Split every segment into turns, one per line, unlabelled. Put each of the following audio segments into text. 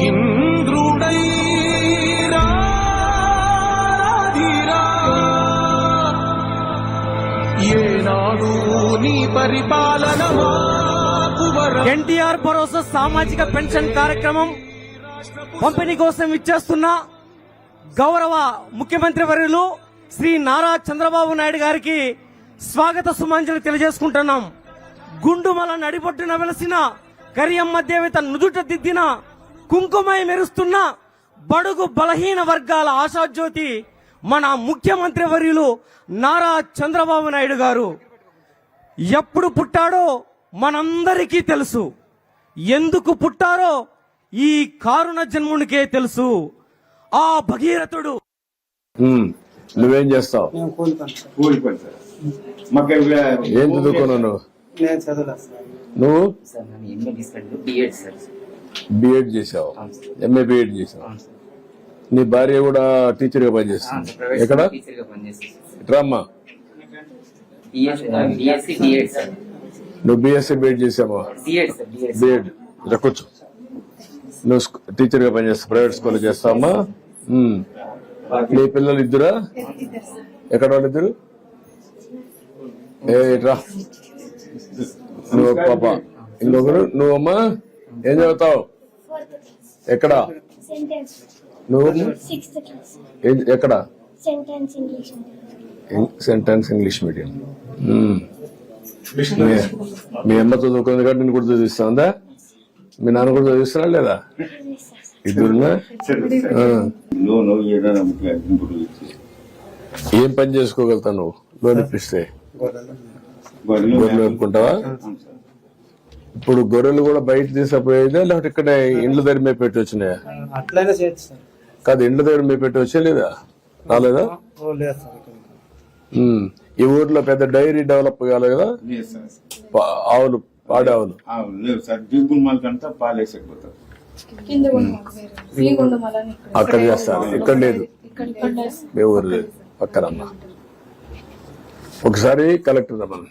ఇంద్రుడై ఏనాడు నీ పరిపాలన
ఎన్టీఆర్ భరోసా సామాజిక పెన్షన్ కార్యక్రమం పంపిణీ కోసం ఇచ్చేస్తున్న గౌరవ ముఖ్యమంత్రి వర్యులు శ్రీ నారా చంద్రబాబు నాయుడు గారికి స్వాగత సుమాంజలి తెలియజేసుకుంటున్నాం. గుండుమల నడిబొట్టున వెలసిన కరియమ్మ దేవత నుదుట దిద్దిన కుంకుమై మెరుస్తున్న బడుగు బలహీన వర్గాల ఆశాజ్యోతి మన ముఖ్యమంత్రి వర్యులు నారా చంద్రబాబు నాయుడు గారు. ఎప్పుడు పుట్టాడో మనందరికీ తెలుసు. ఎందుకు పుట్టారో ఈ కారుణ జన్మునికే తెలుసు. ఆ భగీరథుడు.
నువ్వేం చేస్తావు? ఏం చదువుకున్నావు నువ్వు?
బిఎడ్
చేసావు. ఎంఏ బిఎడ్ చేసావు నీ భార్య కూడా
టీచర్గా
పనిచేస్తుంది. ఎక్కడ?
సార్.
నువ్వు బిఎస్సీ బిఎడ్ చేసావా
బిఎడ్
ఇలా కూర్చో. నువ్వు టీచర్గా పనిచేస్తావు ప్రైవేట్ స్కూల్ చేస్తావమ్మా. నీ పిల్లలు ఇద్దరా? ఎక్కడ వాళ్ళు ఇద్దరు? ఏ ఇట్రా. నువ్వు పాప. ఇంకొకరు? నువ్వమ్మా? ఏం చదువుతావు? ఎక్కడ? నువ్వు? ఎక్కడ?
Sentence English
sentence English medium. మీ- అమ్మ చదువుకుంది కాబట్టి నేను కూడా చదివిస్తుందా? మీ నాన్న కూడా చదివిస్తున్నా లేదా?
ఇంపుడు ఇచ్చి
ఏం పని చేసుకోగలుగుతావు నువ్వు? లోన్ ఇప్పిస్తే.
గొర్రెలు
గొర్రెలు
గొర్రెలు అనుకుంటావా
అవును సార్.
ఇప్పుడు గొర్రెలు కూడా బయట తీసుకుపోయేదా లేకపోతే ఇక్కడ ఇండ్ల దగ్గర మేము పెట్టి వచ్చినాయా?
అట్లయినా చేయొచ్చు సార్.
కాదు ఇండ్ల దగ్గర మేము పెట్టి వచ్చే లేదా? రాలేదా?
ఓ లేదు సార్ ఇక్కడ
మ్మ్. ఈ ఊర్లో పెద్ద డైరీ డెవలప్ కాలేదు కదా?
లేదు సార్
పా- ఆవులు పాడే ఆవులు.
అవును లేదు సార్ దిగులు మాలకంతా పాలేసకపోతారు
కింద కూడా ఫ్రీగా ఉండమని
అక్కడ చేస్తారు ఇక్కడ లేదు. మీ ఊరు లేదు. పక్కనమ్మా ఒకసారి కలెక్టర్ రమ్మని.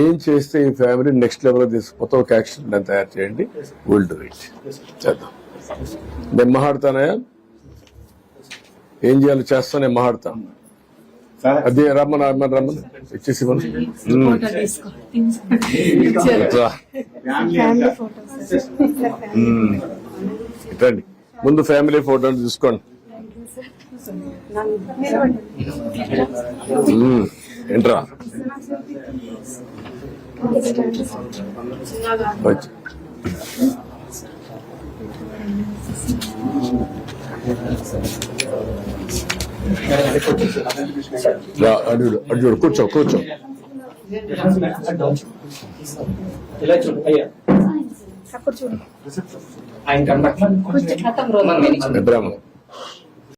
ఏం చేస్తే ఈ ఫ్యామిలీ నెక్స్ట్ లెవెల్ తీసుకుపోతే ఒక యాక్షన్ ప్లాన్ తయారు చేయండి. విల్ డూ ఇట్ చేద్దాం. నేను మాట్లాడతానయా ఏం చేయాలో? చేస్తా నేను మాట్లాడతాను
సార్.
అదే రమ్మని రమ్మని రమ్మని. ఇచ్చేసి. ఇటండి ముందు ఫ్యామిలీ ఫోటో తీసుకోండి. ఏంట్రా? చూడు కూర్చో కూర్చో.
ఇలా చూడు. అయ్యా
అక్కడ చూడు.
ఆయన కనబట్ల